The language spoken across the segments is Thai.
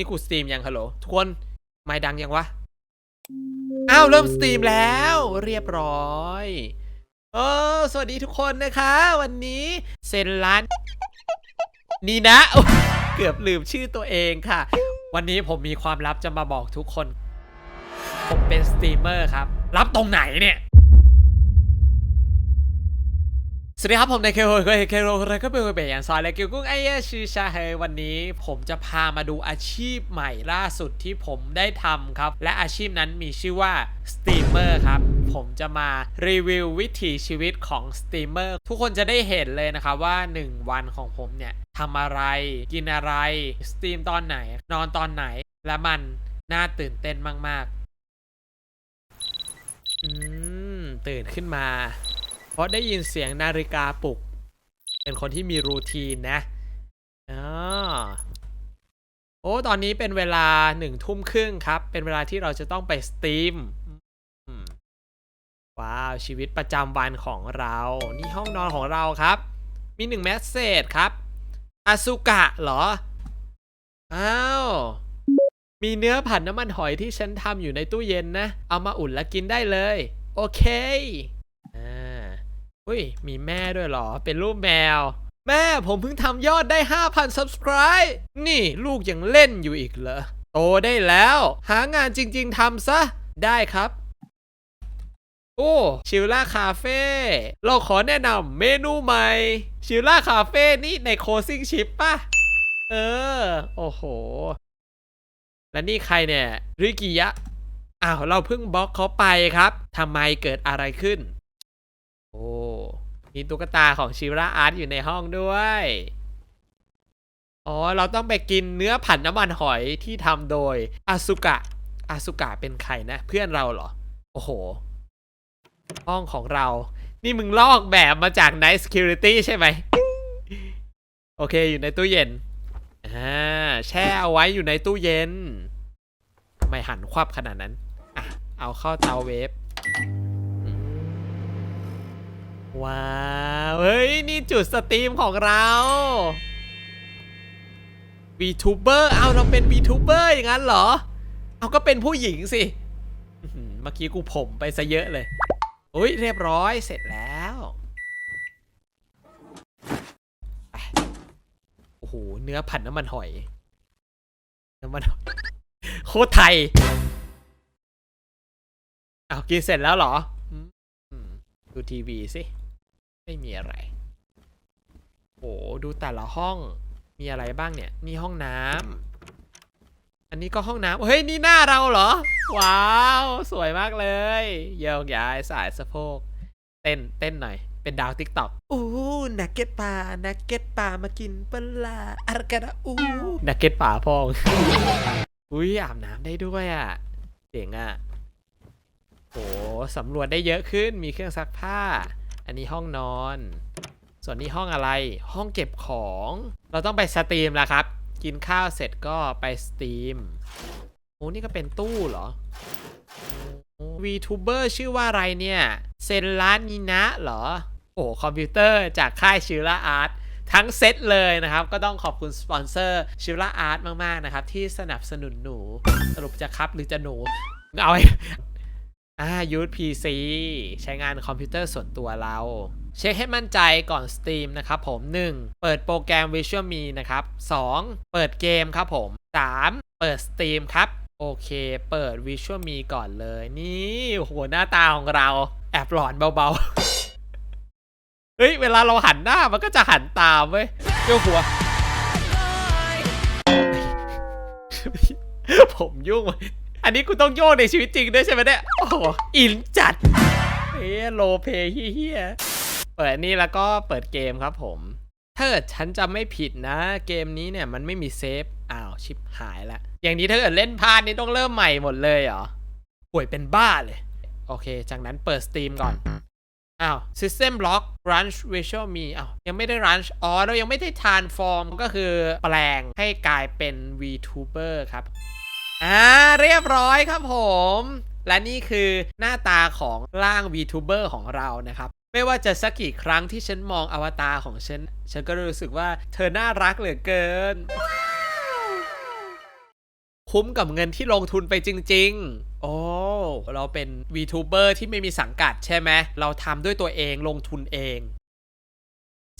นี่กูสตรีมยังฮัลโหลทุกคนไม่ดังยังวะ อ้าว เริ่มสตรีมแล้วเรียบร้อยเออสวัสดีทุกคนนะคะ วันนี้เซนร้านนี่นะ เกือบลืมชื่อตัวเองค่ะ วันนี้ผมมีความลับจะมาบอกทุกคน ผมเป็นสตรีมเมอร์ครับ รับตรงไหนเนี่ย สวัสดีครับ ผมในเคโรเคเคโรอะไรก็เป็นเบยันซอยและเกียวกุ้งไอเยชื่อชาเฮยวันนี้ ผมจะพามาดูอาชีพใหม่ล่าสุดที่ผมได้ทำครับ และอาชีพนั้นมีชื่อว่าสตรีมเมอร์ครับผมจะมารีวิววิถีชีวิตของสตรีมเมอร์ทุกคนจะได้เห็นเลยนะครับว่า 1 วันของผมเนี่ยทำอะไร กินอะไรสตรีมตอนไหน นอนตอนไหน และมันน่าตื่นเต้นมาก ๆ อืมตื่นขึ้นมา เพราะได้ยินเสียงนาฬิกาปลุก เป็นคนที่มีรูทีนนะอ๋อโอ้ ตอนนี้เป็นเวลาหนึ่งทุ่มครึ่งครับ เป็นเวลาที่เราจะต้องไปสตรีม ว้าว ชีวิตประจำวันของเรา นี่ห้องนอนของเราครับ มีหนึ่งแมสเซจครับอาซุกะเหรอ อ้าว มีเนื้อผัดน้ำมันหอยที่ฉันทำอยู่ในตู้เย็นนะ เอามาอุ่นแล้วกินได้เลย โอเค อุ้ย มีแม่ด้วยเหรอ เป็นรูปแมว แม่ผมเพิ่งทำยอดได้ 5,000 subscribe นี่ลูกยังเล่นอยู่อีกเหรอ โตได้แล้ว หางานจริง ๆทำซะ ได้ครับ โอ้ชิลล่าคาเฟ่เราขอแนะนำเมนูใหม่ ชิลล่าคาเฟ่นี่ในโคซิ่งชิปป่ะ เออ โอ้โห และนี่ใครเนี่ย ริกิยะ อ้าว เราเพิ่งบล็อกเขาไปครับทำไมเกิดอะไรขึ้น โอ้มีตุ๊กตาของชิราอาร์ตอยู่ในห้องด้วย อ๋อ เราต้องไปกินเนื้อผัดน้ำมันหอยที่ทำโดยอาซุกะอาซุกะเป็นใครนะ เพื่อนเราเหรอ โอ้โห ห้องของเรา นี่มึงลอกแบบมาจาก Night Security ใช่ไหม โอเค อยู่ในตู้เย็น อ่า แช่เอาไว้อยู่ในตู้เย็น ทำไมหันควับขนาดนั้น อะ เอาเข้าเตาเวฟ ว้าวเฮ้ย นี่จุดสตรีมของเรา VTuber เอาเราเป็น VTuber อย่างนั้นเหรอ เอาก็เป็นผู้หญิงสิ เมื่อกี้กูผมไปซะเยอะเลย อุ้ยเรียบร้อยเสร็จแล้วโอ้โห เนื้อผัดน้ำมันหอย น้ำมันหอย โคตรไทยเอากินเสร็จแล้วเหรอ ดูทีวีสิ ไม่มีอะไรโอ้ดูแต่ละห้องมีอะไรบ้างเนี่ยนี่ห้องน้ำอันนี้ก็ห้องน้ำเฮ้ยนี่หน้าเราเหรอ ว้าว สวยมากเลยโยกย้ายสายสะโพก เต้นเต้นหน่อย เป็นดาวติ๊กต็อกอู้นักเก็ตปลานักเก็ตปลามากินปลาอารกาดาอู้นักเก็ตปลาพองอุ้ยอาบน้ำได้ด้วยอะเจ๋งอะโหสำรวจได้เยอะขึ้นมีเครื่องซักผ้า อันนี้ห้องนอน ส่วนนี้ห้องอะไร ห้องเก็บของ เราต้องไปสตรีมแล้วครับ กินข้าวเสร็จก็ไปสตรีม โอ้นี่ก็เป็นตู้เหรอ VTuber ชื่อว่าอะไรเนี่ย เซนลานินะเหรอ โอ้คอมพิวเตอร์จากค่ายชิลาอาร์ตทั้งเซตเลยนะครับ ก็ต้องขอบคุณสปอนเซอร์ชิลาอาร์ตมาก ๆ นะครับ ที่สนับสนุนหนู สรุปจะครับหรือจะหนู เอาไว้ อ่ายูทพีซีใช้งานคอมพิวเตอร์ส่วนตัวเรา เช็คให้มั่นใจก่อนสตรีมนะครับผม 1. เปิดโปรแกรม Visual Me นะครับ 2. เปิดเกมครับผม 3. เปิดสตรีมครับ โอเค เปิด Visual Me ก่อนเลย นี่โหหน้าตาของเราแอบหลอนเบาๆ เฮ้ย เวลาเราหันหน้ามันก็จะหันตามเว้ยเจ้าหัว ผมยุ่ง อันนี้กูต้องโยกในชีวิตจริงด้วยใช่ไหมเนี่ย โอ้โหอินจัดเฮ้ยโลเพเฮียเปิดนี่แล้วก็เปิดเกมครับผม ถ้าเกิดฉันจำไม่ผิดนะ เกมนี้เนี่ยมันไม่มีเซฟ อ้าวชิปหายละ อย่างนี้ถ้าเกิดเล่นพลาดนี่ต้องเริ่มใหม่หมดเลยเหรอป่วยเป็นบ้าเลย โอเค จากนั้นเปิดสตรีมก่อน อ้าว System Block branch Visual Me อ้าวยังไม่ได้ Ranch อ๋อเรายังไม่ได้ Transform ก็คือแปลงให้กลายเป็น VTuber ครับ อ่าเรียบร้อยครับผม และนี่คือหน้าตาของร่าง VTuber ของเรานะครับ ไม่ว่าจะสักกี่ครั้งที่ฉันมองอวตารของฉัน ฉันก็รู้สึกว่าเธอน่ารักเหลือเกิน คุ้มกับเงินที่ลงทุนไปจริง ๆ โอ้ เราเป็น VTuber ที่ไม่มีสังกัดใช่ไหม เราทำด้วยตัวเองลงทุนเอง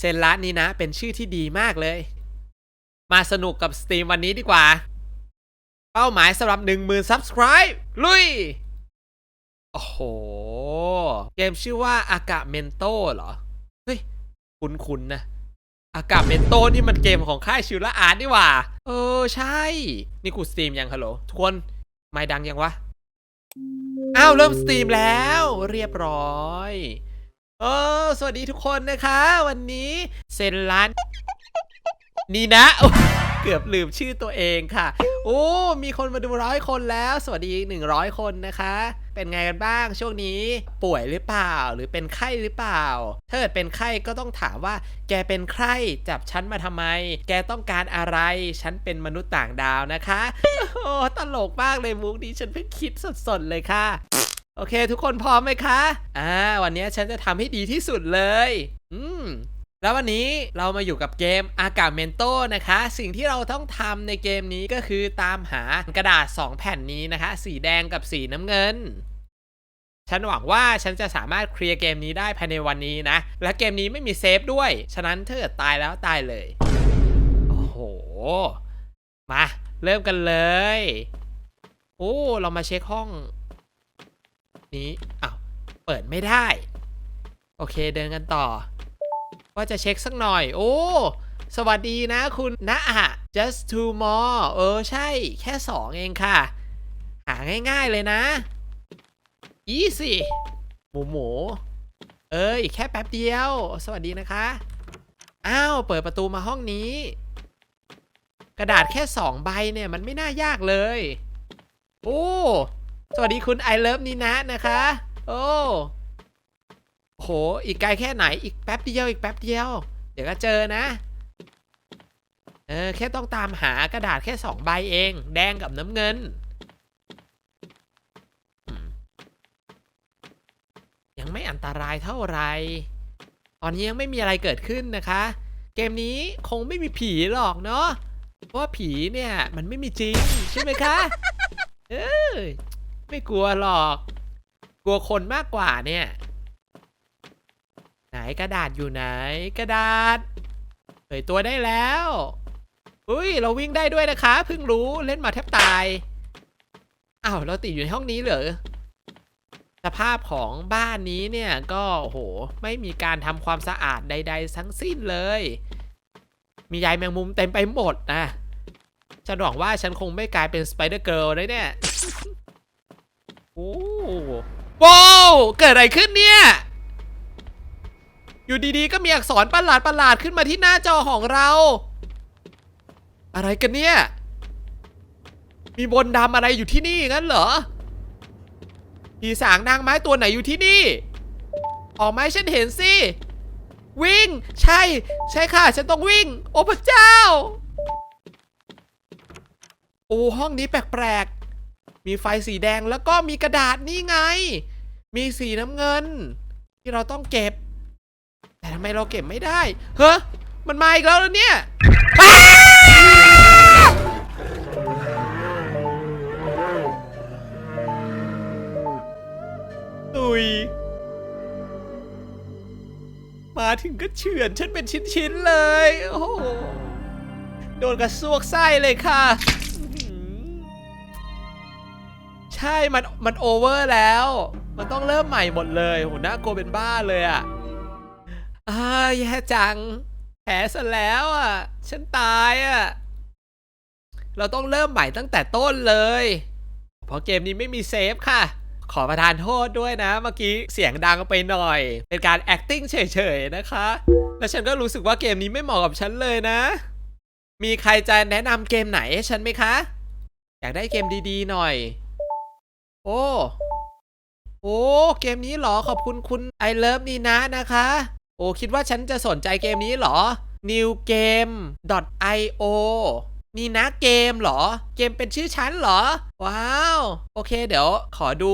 เซนละนี้นะ เป็นชื่อที่ดีมากเลย มาสนุกกับสตรีมวันนี้ดีกว่า เป้าหมายสำหรับ 10,000 Subscribe ลุย โอ้โห เกมชื่อว่าอากาเมนโตเหรอ เฮ้ย คุ้นๆนะ อากาเมนโตนี่มันเกมของค่ายชิวละอาร์ตนี่หว่า เออ ใช่ นี่กูสตรีมยังฮัลโหล ทุกคน ไม่ดังยังวะ อ้าว เริ่มสตรีมแล้ว เรียบร้อยเออสวัสดีทุกคนนะคะ วันนี้เซนร้าน นี่นะ เกือบลืมชื่อตัวเองค่ะ โอ้ มีคนมาดูร้อยคนแล้ว สวัสดีหนึ่งร้อยคนนะคะ เป็นไงกันบ้างช่วงนี้ป่วยหรือเปล่า หรือเป็นไข้หรือเปล่า ถ้าเกิดเป็นไข้ก็ต้องถามว่า แกเป็นใครจับฉันมาทำไม แกต้องการอะไร ฉันเป็นมนุษย์ต่างดาวนะคะ โอ้ตลกมากเลยมุกนี้ฉันเพิ่งคิดสดๆเลยค่ะ โอเค ทุกคนพร้อมไหมคะ อ่า วันนี้ฉันจะทำให้ดีที่สุดเลย อืม แล้ววันนี้เรามาอยู่กับเกมอากาเมนโตนะคะ สิ่งที่เราต้องทำในเกมนี้ก็คือตามหากระดาษ 2 แผ่นนี้นะคะ สีแดงกับสีน้ำเงิน ฉันหวังว่าฉันจะสามารถเคลียร์เกมนี้ได้ภายในวันนี้นะ และเกมนี้ไม่มีเซฟด้วย ฉะนั้นถ้าเกิดตายแล้วตายเลย โอ้โห มา เริ่มกันเลย โอ้ เรามาเช็คห้อง นี้อ้าวเปิดไม่ได้ โอเคเดินกันต่อ ว่าจะเช็คสักหน่อย โอ้ สวัสดีนะคุณนะอะ just two more เออใช่ แค่สองเองค่ะ หาง่ายๆเลยนะ easy หมูหมูเอ้ยแค่แป๊บเดียว สวัสดีนะคะ อ้าว เปิดประตูมาห้องนี้ กระดาษแค่สองใบเนี่ย มันไม่น่ายากเลย โอ้ สวัสดีคุณ I love นีนะนะคะ โอ้ โห อีกไกลแค่ไหน อีกแป๊บเดียว อีกแป๊บเดียว เดี๋ยวก็เจอนะ เออ แค่ต้องตามหากระดาษแค่สองใบเอง แดงกับน้ำเงิน ยังไม่อันตรายเท่าไหร่ ตอนนี้ยังไม่มีอะไรเกิดขึ้นนะคะ เกมนี้คงไม่มีผีหรอกเนาะ เพราะผีเนี่ยมันไม่มีจริง ใช่ไหมคะ เออไม่กลัวหรอก กลัวคนมากกว่าเนี่ย กระดาษอยู่ไหน กระดาษเผยตัวได้แล้วอุ้ยเราวิ่งได้ด้วยนะคะเพิ่งรู้เล่นมาแทบตายอ้าวเราติดอยู่ในห้องนี้เหรอสภาพของบ้านนี้เนี่ยก็โหไม่มีการทำความสะอาดใด ๆ ทั้งสิ้นเลย มีใยแมงมุมเต็มไปหมดนะฉันหวังว่าฉันคงไม่กลายเป็นสไปเดอร์เกิร์ลเลยเนี่ยโอ้ว้าวเกิดอะไรขึ้นเนี่ย อยู่ดีๆ ก็มีอักษรประหลาดประหลาดๆขึ้นมาที่หน้าจอของเรา อะไรกันเนี่ย มีบนดำอะไรอยู่ที่นี่งั้นเหรอผีสางนางไม้ตัวไหนอยู่ที่นี่ ออกมาให้ฉันเห็นสิ วิ่ง ใช่ ใช่ค่ะ ฉันต้องวิ่ง โอ้พระเจ้า โอ้ห้องนี้แปลกๆ มีไฟสีแดงแล้วก็มีกระดาษนี่ไง มีสีน้ำเงิน ที่เราต้องเก็บ แต่ทำไมเราเก็บไม่ได้ เฮ้ยมันมาอีกแล้วเหรอเนี่ยอ้าตุย มาถึงก็เฉือนฉันเป็นชิ้นๆเลย โอ้โห โดนกระซวกไส้เลยค่ะอื้อหือใช่ มัน มันโอเวอร์แล้ว มันต้องเริ่มใหม่หมดเลย โห น่ากลัวเป็นบ้าเลยอะ อ่าแย่จัง แผลซะแล้วอะ ฉันตายอะ เราต้องเริ่มใหม่ตั้งแต่ต้นเลย เพราะเกมนี้ไม่มีเซฟค่ะ ขอประทานโทษด้วยนะ เมื่อกี้เสียงดังไปหน่อย เป็นการ acting เฉยๆนะคะ แล้วฉันก็รู้สึกว่าเกมนี้ไม่เหมาะกับฉันเลยนะ มีใครจะแนะนำเกมไหนให้ฉันไหมคะ อยากได้เกมดีๆหน่อย โอ้โอ้ เกมนี้เหรอ ขอบคุณคุณ I love นี่นะนะคะ โอ้คิดว่าฉันจะสนใจเกมนี้เหรอ new game io นี่นะเกมเหรอ เกมเป็นชื่อฉันเหรอ ว้าว โอเคเดี๋ยวขอดู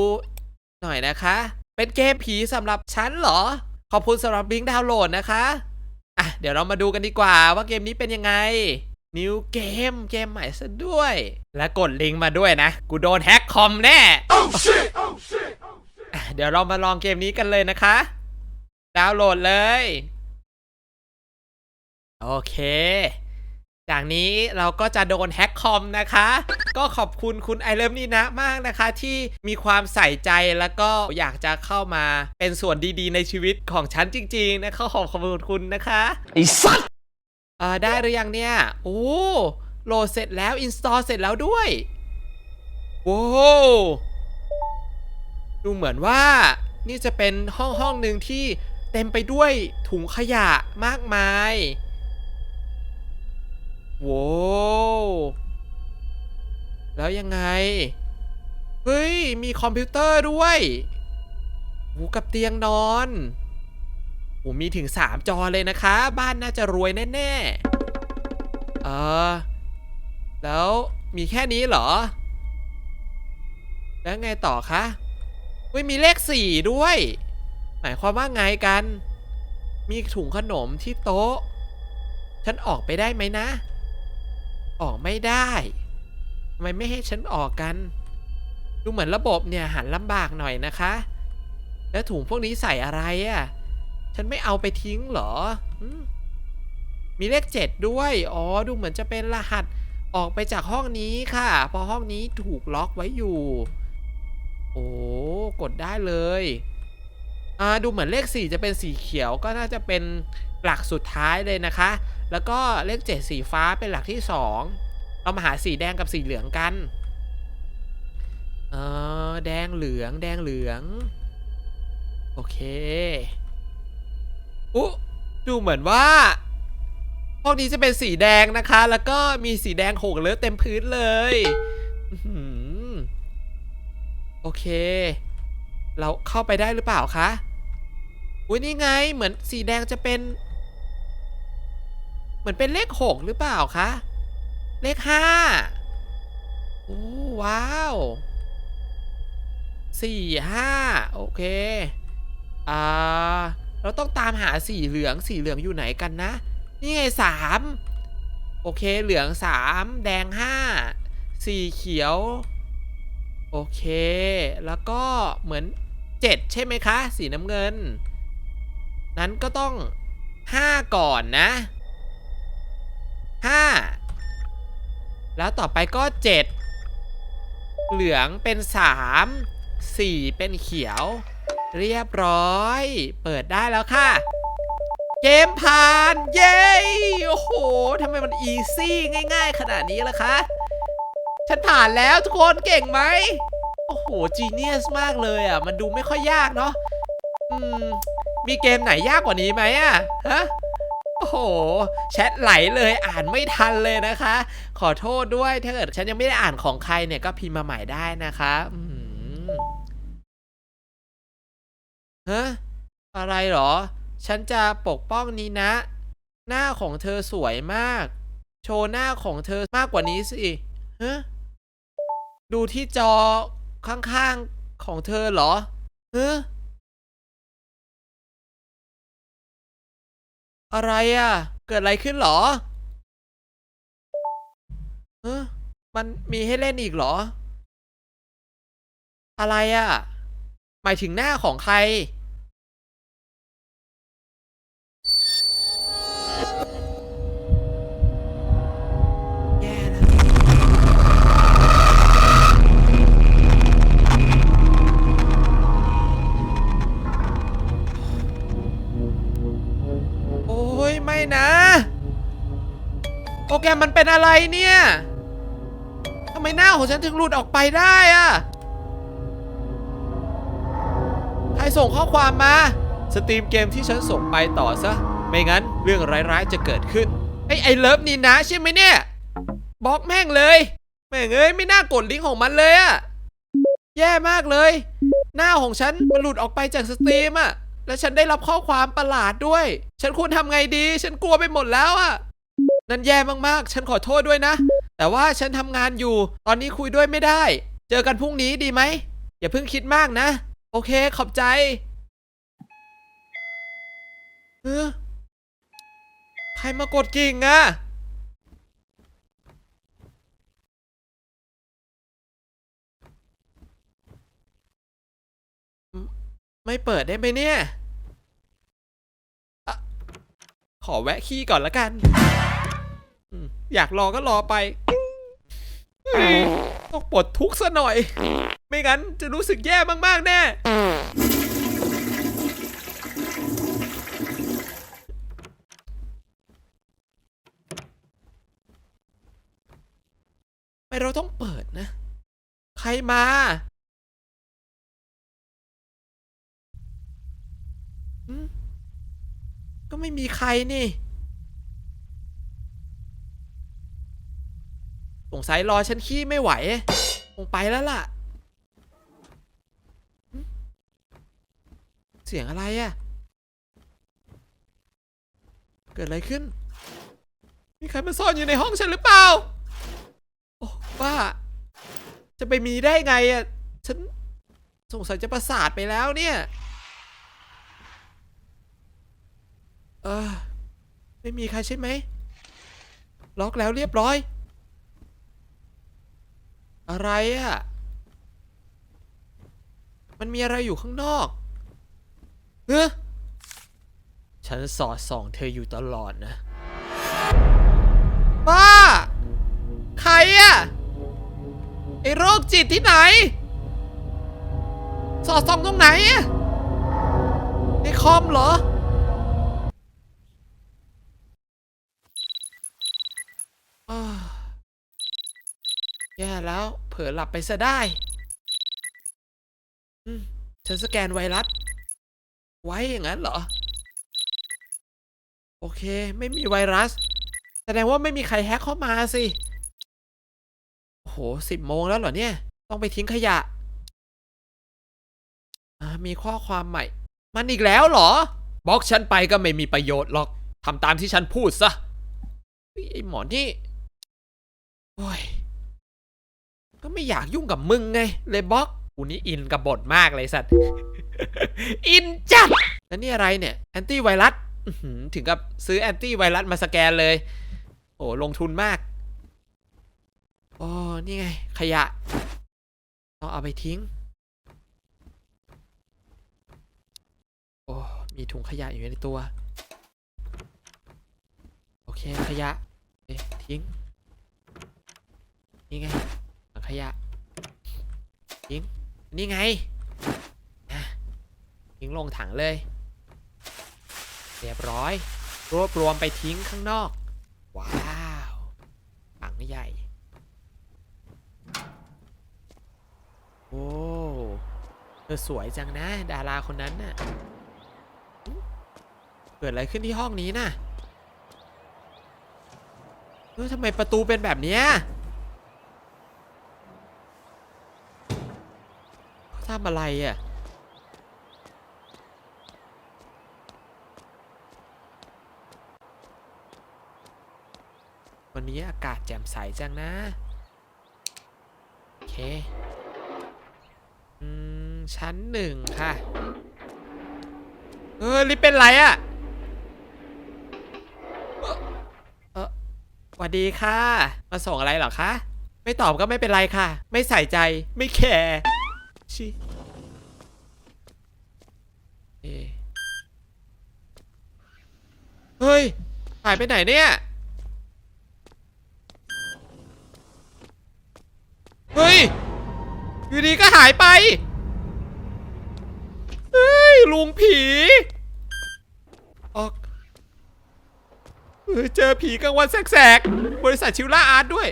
หน่อยนะคะ เป็นเกมผีสำหรับฉันเหรอ ขอบคุณสำหรับลิงก์ดาวน์โหลดนะคะ อะ เดี๋ยวเรามาดูกันดีกว่าว่าเกมนี้เป็นยังไง นิวเกมเกมใหม่ซะด้วย และกดลิงก์มาด้วยนะ กูโดนแฮ็กคอมแน่อะเดี๋ยวเรามาลองเกมนี้กันเลยนะคะ ดาวน์โหลดเลย โอเค จากนี้เราก็จะโดนแฮ็กคอมนะคะ ก็ขอบคุณคุณไอเลิฟนี่นะมากนะคะ ที่มีความใส่ใจแล้วก็อยากจะเข้ามาเป็นส่วนดีๆ ในชีวิตของฉันจริง ๆ นะคะขอบคุณคุณนะคะ ไอ้สัตว์เออได้หรือยังเนี่ย โอ้โหลดเสร็จแล้วอินสตอลเสร็จแล้วด้วยโว้วดูเหมือนว่านี่จะเป็นห้องห้องหนึ่งที่ เต็มไปด้วยถุงขยะมากมายโว้แล้วยังไง เฮ้ย มีคอมพิวเตอร์ด้วยโอ้กับเตียงนอนโอ้มีถึง 3 จอเลยนะคะ บ้านน่าจะรวยแน่ๆ เออ แล้วมีแค่นี้เหรอ แล้วไงต่อคะอุ้ย มีเลข 4 ด้วย มายความว่าไงกัน มีถุงขนมที่โต๊ะ ฉันออกไปได้ไหมนะ ออกไม่ได้ทำไมไม่ให้ฉันออกกัน ดูเหมือนระบบเนี่ยหันลำบากหน่อยนะคะ แล้วถุงพวกนี้ใส่อะไรอะ่ะ ฉันไม่เอาไปทิ้งเหรอมมีเลขเจ็ดด้วย อ๋อ ดูเหมือนจะเป็นรหัสออกไปจากห้องนี้ค่ะ เพราะห้องนี้ถูกล็อกไว้อยู่ โอ้ กดได้เลย อ่าดูเหมือนเลข 4 จะเป็นสีเขียวก็น่าจะเป็นหลักสุดท้ายเลยนะคะ แล้วก็เลข 7 สีฟ้าเป็นหลักที่ 2 เรามาหาสีแดงกับสีเหลืองกันเออแดงเหลืองแดงเหลือง โอเคอุ๊ดูเหมือนว่าพวกนี้จะเป็นสีแดงนะคะ แล้วก็มีสีแดงโหกเลอะเต็มพื้นเลยโอเค เราเข้าไปได้หรือเปล่าคะ อุ้ยนี่ไงเหมือนสีแดงจะเป็น เหมือนเป็นเลขหกหรือเปล่าคะ เลขห้าโอ้ว้าวสี่ห้าโอเค อ่า เราต้องตามหาสีเหลืองสีเหลืองอยู่ไหนกันนะ นี่ไงสามโอเคเหลืองสามแดงห้าสีเขียว โอเค แล้วก็เหมือนเจ็ดใช่ไหมคะ สีน้ำเงิน นั้นก็ต้องห้าก่อนนะห้าแล้วต่อไปก็เจ็ดเหลืองเป็นสามสี่เป็นเขียว เรียบร้อย เปิดได้แล้วค่ะ เกมผ่าน เย้ โอ้โหทำไมมันอีซี่ง่าย ๆ ขนาดนี้ล่ะคะ ฉันผ่านแล้วทุกคนเก่งไหม โอ้โห จีเนียสมากเลยอะ มันดูไม่ค่อยยากเนาะอืม มีเกมไหนยากกว่านี้ไหมอะฮะโอ้โห แชทไหลเลยอ่านไม่ทันเลยนะคะ ขอโทษด้วยถ้าเกิดฉันยังไม่ได้อ่านของใครเนี่ยก็พิมพ์มาใหม่ได้นะคะอืมฮะอะไรเหรอ ฉันจะปกป้องนี้นะ หน้าของเธอสวยมาก โชว์หน้าของเธอมากกว่านี้สิฮะดูที่จอข้างๆของเธอเหรอฮะ อะไรอะ เกิดอะไรขึ้นหรอเออมันมีให้เล่นอีกหรอ อะไรอะ หมายถึงหน้าของใคร โปรแกรมมันเป็นอะไรเนี่ยทำไมหน้าของฉันถึงหลุดออกไปได้อะใครส่งข้อความมา สตรีมเกมที่ฉันส่งไปต่อซะ ไม่งั้นเรื่องร้ายๆจะเกิดขึ้น ไอ้ไอเลิฟนี่นะใช่ไหมเนี่ยบล็อกแม่งเลย แม่งเอ้ยไม่น่ากดลิงก์ของมันเลยอะแย่มากเลย หน้าของฉันมันหลุดออกไปจากสตรีมอะและฉันได้รับข้อความประหลาดด้วย ฉันควรทำไงดี ฉันกลัวไปหมดแล้วอะ นั่นแย่มากๆ ฉันขอโทษด้วยนะ แต่ว่าฉันทำงานอยู่ ตอนนี้คุยด้วยไม่ได้ เจอกันพรุ่งนี้ดีไหม อย่าเพิ่งคิดมากนะ โอเค ขอบใจเออใครมากดกิ่งอะไม่เปิดได้ไหมเนี่ย ขอแวะขี้ก่อนละกัน อยากรอก็รอไปต้องปลดทุกข์ซะหน่อย ไม่งั้นจะรู้สึกแย่มากๆแน่ไม่เราต้องเปิดนะ ใครมา ก็ไม่มีใครนี่ งสัยรอฉันขี้ไม่ไหว คงไปแล้วล่ะ เสียงอะไรอะเกิดอะไรขึ้น มีใครมาซ่อนอยู่ในห้องฉันหรือเปล่า โอ้บ้า จะไปมีได้ไงอะ ฉันสงสัยจะประสาทไปแล้วเนี่ย เออไม่มีใครใช่ไหม ล็อกแล้วเรียบร้อย อะไรอะ่ะ มันมีอะไรอยู่ข้างนอกเฮ้ฉันสอดส่องเธออยู่ตลอดนะ บ้า ใครอะไอโรคจิตที่ไหน สอดส่องตรงไหนอะในคอมเหรออ้าว แย่แล้ว เผลอหลับไปซะได้อืมฉันสแกนไวรัส ไว้อย่างนั้นเหรอ โอเค ไม่มีไวรัส แสดงว่าไม่มีใครแฮกเข้ามาสิ โอ้โหสิบโมงแล้วเหรอเนี่ย ต้องไปทิ้งขยะ มีข้อความใหม่ มันอีกแล้วเหรอ บล็อกฉันไปก็ไม่มีประโยชน์หรอก ทำตามที่ฉันพูดซะเฮ้ยไอหมอนี่ โอ้ย ก็ไม่อยากยุ่งกับมึงไง เลยบล็อกกูนี่อินกับบทมากเลยสัตว์ อินจัดแล้วนี่อะไรเนี่ยแอนตี้ไวรัสถึงกับซื้อแอนตี้ไวรัสมาสแกนเลย โอ้ลงทุนมากโอ้นี่ไง ขยะต้องเอาไปทิ้ง โอ้มีถุงขยะอยู่ในตัว โอเค ขยะเอ๊ะทิ้ง นี่ไง ขยะทิ้งนี่ไงทิ้งลงถังเลย เรียบร้อย รวบรวมไปทิ้งข้างนอก ว้าวถังใหญ่ โอ้เธอสวยจังนะ ดาราคนนั้นน่ะ เกิดอะไรขึ้นที่ห้องนี้น่ะเออทำไมประตูเป็นแบบเนี้ยเขา ทำอะไรอะ วันนี้อากาศแจ่มใสจังนะ โอเค อืม ชั้นหนึ่งค่ะ เออลิเป็นไรอะเอ่อเออสวัสดีค่ะ มาส่งอะไรเหรอคะ ไม่ตอบก็ไม่เป็นไรค่ะ ไม่ใส่ใจ ไม่แคร์ ชิเอะเฮ้ย หายไปไหนเนี่ย เฮ้ย อยู่ดีก็หายไป เฮ้ย ลุงผี ออกเฮ้ยเจอผีกลางวันแสกๆ บริษัทชิวล่าอาร์ตด้วย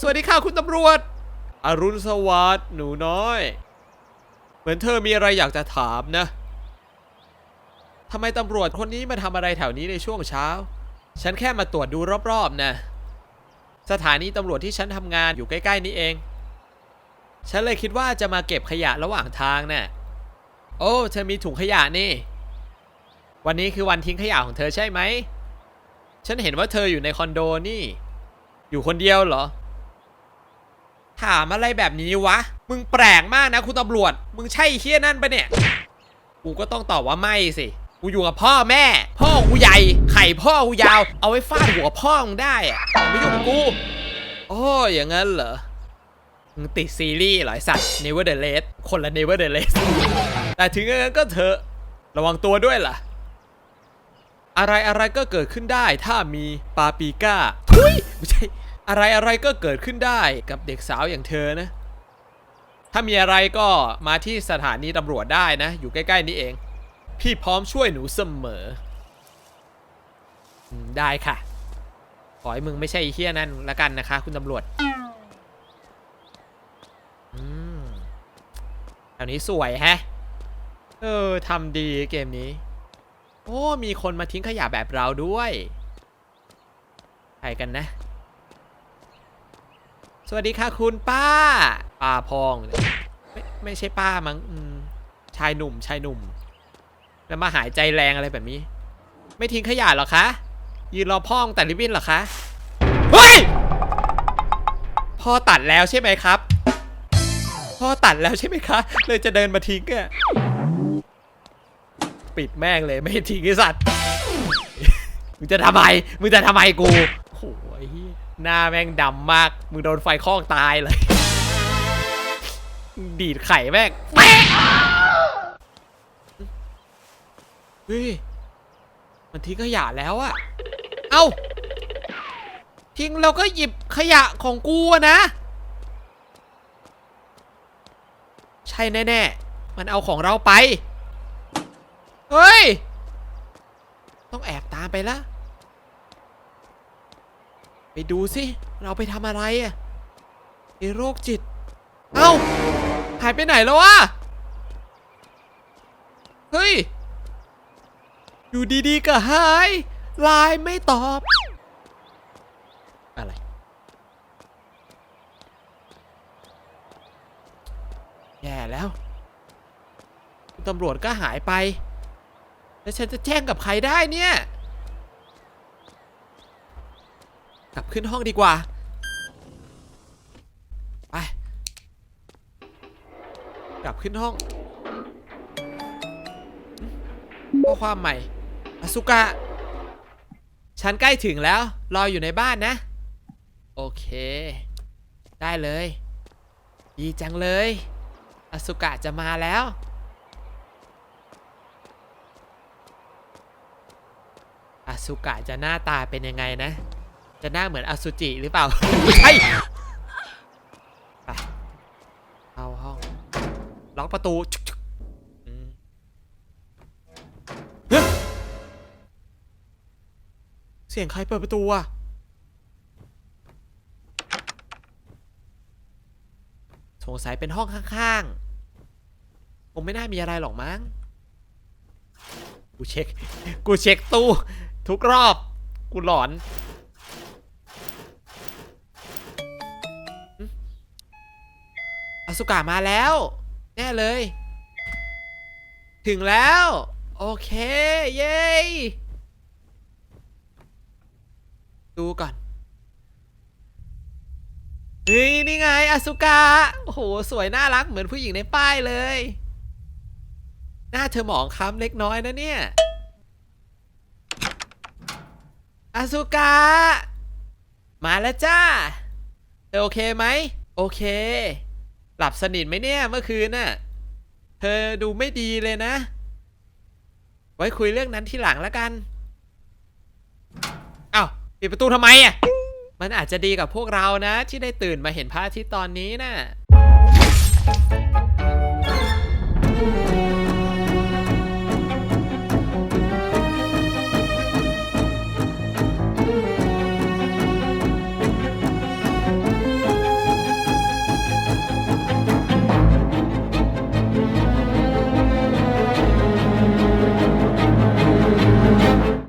สวัสดีค่ะคุณตำรวจ อรุณสวัสดิ์หนูน้อย เหมือนเธอมีอะไรอยากจะถามนะทำไมตำรวจคนนี้มาทำอะไรแถวนี้ในช่วงเช้า ฉันแค่มาตรวจดูรอบๆนะ สถานีตำรวจที่ฉันทำงานอยู่ใกล้ๆนี้เอง ฉันเลยคิดว่าจะมาเก็บขยะระหว่างทางน่ะโอ้เธอมีถุงขยะนี่ วันนี้คือวันทิ้งขยะของเธอใช่ไหม ฉันเห็นว่าเธออยู่ในคอนโดนี่ อยู่คนเดียวเหรอ ถามอะไรแบบนี้วะ มึงแปลกมากนะคุณตำรวจ มึงใช่เฮี้ยนั่นปะเนี่ย กูก็ต้องตอบว่าไม่สิ กูอยู่กับพ่อแม่ พ่อกูใหญ่ ไข่พ่อกูยาว เอาไว้ฟาดหัวพ่อมึงได้อะอย่าไม่ยุ่งกับกูโอ้อย่างนั้นเหรอ มึงติดซีรีส์หรอไอสัตว์ Never the Last คนละ Never the Last แต่ถึงอย่างนั้นก็เถอะ ระวังตัวด้วยล่ะ อะไรอะไรก็เกิดขึ้นได้ถ้ามีปาปีก้าทุยไม่ใช่ อะไรอะไรก็เกิดขึ้นได้กับเด็กสาวอย่างเธอนะ ถ้ามีอะไรก็มาที่สถานีตำรวจได้นะ อยู่ใกล้ ๆ นี่เอง พี่พร้อมช่วยหนูเสมออมได้ค่ะ ขอให้มึงไม่ใช่เฮี้ยนั่นละกันนะคะ คุณตำรวจอืมแถวนี้สวยแฮะ เออทำดีเกมนี้ โอ้ มีคนมาทิ้งขยะแบบเราด้วย ใครกันนะ สวัสดีค่ะคุณป้า ป้าพอง ไม่ไม่ใช่ป้ามั้งอืมชายหนุ่มชายหนุ่ม แล้วมาหายใจแรงอะไรแบบนี้ ไม่ทิ้งขยะหรอคะ ยืนรอพ่องแต่ริบบิ้นหรอคะ เฮ้ย พ่อตัดแล้วใช่ไหมครับ พ่อตัดแล้วใช่ไหมคะ เลยจะเดินมาทิ้งอะปิดแม่งเลยไม่ทิ้งไอสัตว์ มึงจะทำไม มึงจะทำไมกู หน้าแม่งดำมาก มึงโดนไฟคลอกตายเลย ดีดไข่แม่งเฮ้ย มันทิ้งขยะแล้วอะเอ้า ทิ้งแล้วก็หยิบขยะของกูนะ ใช่แน่ๆ มันเอาของเราไป เฮ้ย ต้องแอบตามไปละ ไปดูสิเราไปทำอะไรอะไอโรคจิต เอ้า หายไปไหนแล้ววะ เฮ้ย อยู่ดีๆก็หายไลน์ไม่ตอบ อะไร แย่แล้วตำรวจก็หายไป แล้วฉันจะแจ้งกับใครได้เนี่ย กลับขึ้นห้องดีกว่า ไป กลับขึ้นห้องข้อความใหม่อสุกะ ฉันใกล้ถึงแล้ว รออยู่ในบ้านนะ โอเค ได้เลย ดีจังเลย อสุกะจะมาแล้ว อสุกะจะหน้าตาเป็นยังไงนะ จะหน้าเหมือนอสุจิหรือเปล่าไม่ใช่ไปเข้าห้อง ล็อกประตูเสียงใครเปิดประตูอะสงสัยเป็นห้องข้างๆ คงไม่น่ามีอะไรหรอกมั้ง กูเช็ค กูเช็คตู้ ทุกรอบ กูหลอน อสุกามาแล้ว แน่เลย ถึงแล้ว โอเค เย้ดูก่อนเฮ้ยนี่ไงอสุกาโอ้โห สวยน่ารักเหมือนผู้หญิงในป้ายเลย หน้าเธอหมองคล้ำเล็กน้อยนะเนี่ยอาสุกะมาแล้วจ้าเธอโอเคไหม โอเค หลับสนิทไหมเนี่ยเมื่อคืนน่ะ เธอดูไม่ดีเลยนะ ไว้คุยเรื่องนั้นที่หลังแล้วกันเอ้าปิดประตูทำไมอะ มันอาจจะดีกับพวกเรานะ ที่ได้ตื่นมาเห็นพระอาทิตย์ตอนนี้น่ะ